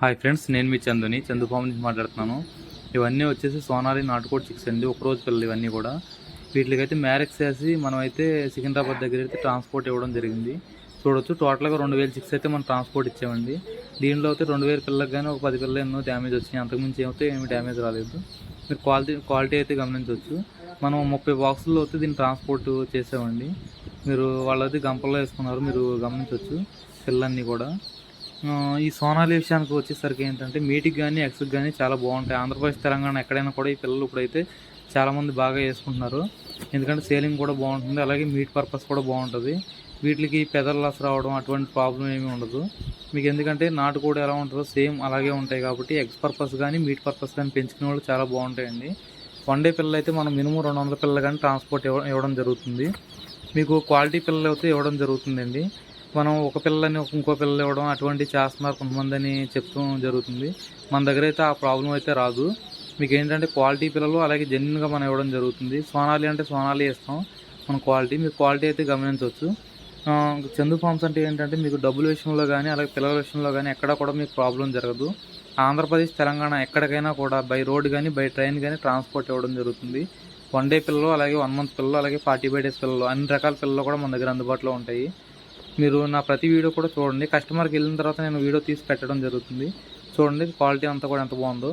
Hi friends నేను మీ చందుని. చందు నుంచి మాట్లాడుతున్నాను. ఇవన్నీ వచ్చేసి సోనాలి నాటుకోడి చిక్స్ అండి. ఒక రోజు పిల్లలు ఇవన్నీ కూడా. వీటికైతే మ్యారెక్స్ చేసి మనం అయితే సికింద్రాబాద్ దగ్గర అయితే ట్రాన్స్పోర్ట్ ఇవ్వడం జరిగింది. చూడొచ్చు టోటల్గా రెండు వేల చిక్స్ అయితే మనం ట్రాన్స్పోర్ట్ ఇచ్చామండి. దీనిలో అయితే రెండు వేల పిల్లలకు కానీ ఒక పది పిల్లలు ఎన్నో డ్యామేజ్ వచ్చినాయి. అంతకుమించి ఏమైతే ఏమి డ్యామేజ్ రాలేదు. మీరు క్వాలిటీ క్వాలిటీ అయితే గమనించవచ్చు. మనం ముప్పై బాక్సుల్లో అయితే దీన్ని ట్రాన్స్పోర్ట్ చేసామండి. మీరు వాళ్ళైతే గంపల్లో వేసుకున్నారు మీరు గమనించవచ్చు పిల్లలన్నీ కూడా. ఈ సోనాలి విషయానికి వచ్చేసరికి ఏంటంటే మీటికి కానీ ఎక్స్కి కానీ చాలా బాగుంటాయి. ఆంధ్రప్రదేశ్ తెలంగాణ ఎక్కడైనా కూడా ఈ పిల్లలు ఇప్పుడైతే చాలామంది బాగా వేసుకుంటున్నారు. ఎందుకంటే సేలింగ్ కూడా బాగుంటుంది. అలాగే మీట్ పర్పస్ కూడా బాగుంటుంది. వీటికి పెదర్ లాస్ రావడం అటువంటి ప్రాబ్లం ఏమీ ఉండదు. మీకు ఎందుకంటే నాటుకోడి ఎలా ఉంటుందో సేమ్ అలాగే ఉంటాయి కాబట్టి ఎగ్స్ పర్పస్ కానీ మీట్ పర్పస్ కానీ పెంచుకునే వాళ్ళు చాలా బాగుంటాయండి. వన్ డే పిల్లలు అయితే మనం మినిమం రెండు వందల పిల్లలు కానీ ట్రాన్స్పోర్ట్ ఇవ్వ- ఇవ్వడం జరుగుతుంది. మీకు క్వాలిటీ పిల్లలు అయితే ఇవ్వడం జరుగుతుందండి. మనం ఒక పిల్లని ఇంకో పిల్లలు ఇవ్వడం అటువంటివి చేస్తున్నారు కొంతమంది అని చెప్తూ జరుగుతుంది. మన దగ్గర అయితే ఆ ప్రాబ్లం అయితే రాదు. మీకు ఏంటంటే క్వాలిటీ పిల్లలు అలాగే జెన్యున్గా మనం ఇవ్వడం జరుగుతుంది. సోనాలి అంటే సోనాలి ఇస్తాం. మన క్వాలిటీ మీరు క్వాలిటీ అయితే గమనించవచ్చు. చందు ఫార్మ్స్ అంటే ఏంటంటే మీకు డబ్బుల విషయంలో కానీ అలాగే పిల్లల విషయంలో కానీ ఎక్కడ కూడా మీకు ప్రాబ్లం జరగదు. ఆంధ్రప్రదేశ్ తెలంగాణ ఎక్కడికైనా కూడా బై రోడ్ కానీ బై ట్రైన్ కానీ ట్రాన్స్పోర్ట్ ఇవ్వడం జరుగుతుంది. వన్ డే పిల్లలు అలాగే వన్ మంత్ పిల్లలు అలాగే ఫార్టీ ఫైవ్ డేస్ పిల్లలు అన్ని రకాల పిల్లలు కూడా మన దగ్గర అందుబాటులో ఉంటాయి. మీరు నా ప్రతి వీడియో కూడా చూడండి. కస్టమర్కి వెళ్ళిన తర్వాత నేను వీడియో తీసి పెట్టడం జరుగుతుంది. చూడండి క్వాలిటీ అంతా కూడా ఎంత బాగుందో.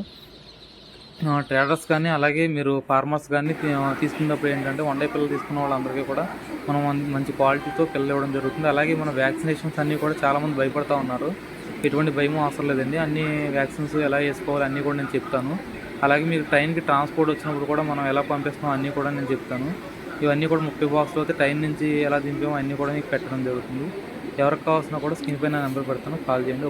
ట్రేడర్స్ కానీ అలాగే మీరు ఫార్మర్స్ కానీ తీసుకున్నప్పుడు ఏంటంటే వన్ డే పిల్లలు తీసుకున్న వాళ్ళందరికీ కూడా మనం మంచి క్వాలిటీతో పిల్లలు ఇవ్వడం జరుగుతుంది. అలాగే మన వ్యాక్సినేషన్స్ అన్నీ కూడా చాలామంది భయపడతా ఉన్నారు. ఎటువంటి భయం అవసరం లేదండి. అన్ని వ్యాక్సిన్స్ ఎలా వేసుకోవాలి అన్నీ కూడా నేను చెప్తాను. అలాగే మీరు ట్రైన్కి ట్రాన్స్పోర్ట్ వచ్చినప్పుడు కూడా మనం ఎలా పంపిస్తామో అన్నీ కూడా నేను చెప్తాను. ఇవన్నీ కూడా ముప్పై బాక్స్లో అయితే ట్రైన్ నుంచి ఎలా దింపామో అన్నీ కూడా మీకు పెట్టడం జరుగుతుంది. ఎవరికి కావాల్సిన కూడా స్క్రీన్ పైన నెంబర్ పెడతాను. కాల్ చేయండి.